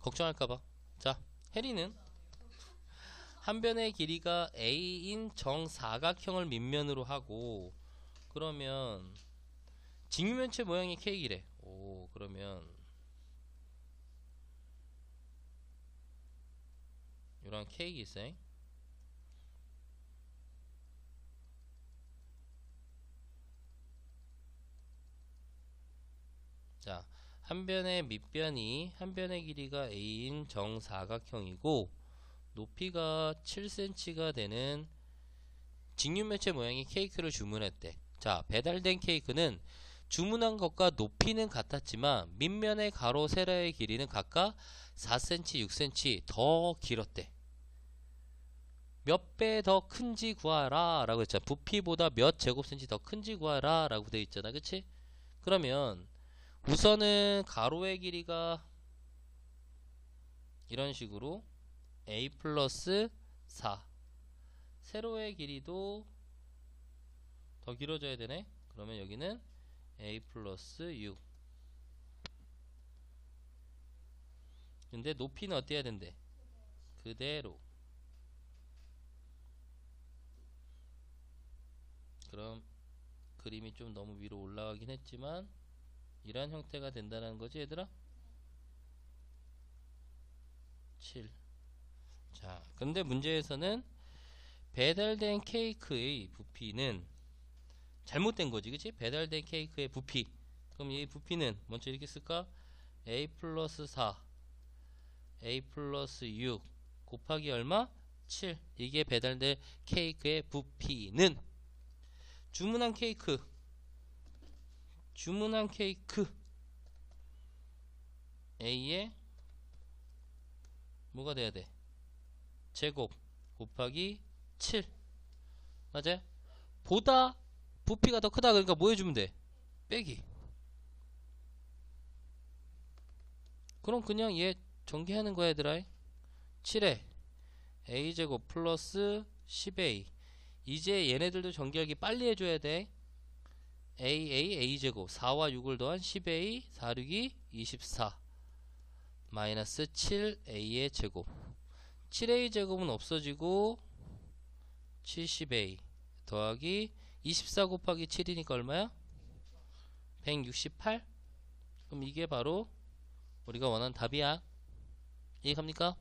걱정할까봐. 자, 해리는 한 변의 길이가 a인 정사각형을 밑면으로 하고 그러면 직면체 모양이 k이래. 오, 그러면 이런 케이크 있어요. 자, 한 변의 밑변이 한 변의 길이가 a인 정사각형이고 높이가 7cm가 되는 직육면체 모양의 케이크를 주문했대. 자, 배달된 케이크는 주문한 것과 높이는 같았지만 밑면의 가로 세로의 길이는 각각 4cm, 6cm 더 길었대. 몇 배 더 큰지 구하라 라고 했잖아. 부피보다 몇 제곱센치 더 큰지 구하라 라고 되어 있잖아. 그치? 그러면 우선은 가로의 길이가 이런 식으로 a 플러스 4 세로의 길이도 더 길어져야 되네. 그러면 여기는 a 플러스 6 근데 높이는 어때야 된대? 그대로. 그럼 그림이 좀 너무 위로 올라가긴 했지만 이러한 형태가 된다는 거지 얘들아 7 자, 근데 문제에서는 배달된 케이크의 부피는 잘못된 거지, 그치? 배달된 케이크의 부피. 그럼 이 부피는 먼저 이렇게 쓸까? a 플러스 4, a 플러스 6 곱하기 얼마? 7. 이게 배달된 케이크의 부피는 주문한 케이크 주문한 케이크 A에 뭐가 돼야 돼? 제곱 곱하기 7 맞아요? 보다 부피가 더 크다 그러니까 뭐 해주면 돼? 빼기 그럼 그냥 얘 전개하는 거야 얘들아 7에 a제곱 플러스 10a 이제 얘네들도 전개하기 빨리 해줘야 돼 a a a제곱 4와 6을 더한 10a 4 6이 24 마이너스 7a의 제곱 7a 제곱은 없어지고 70a 더하기 24 곱하기 7이니까 얼마야? 168 그럼 이게 바로 우리가 원하는 답이야 이해갑니까?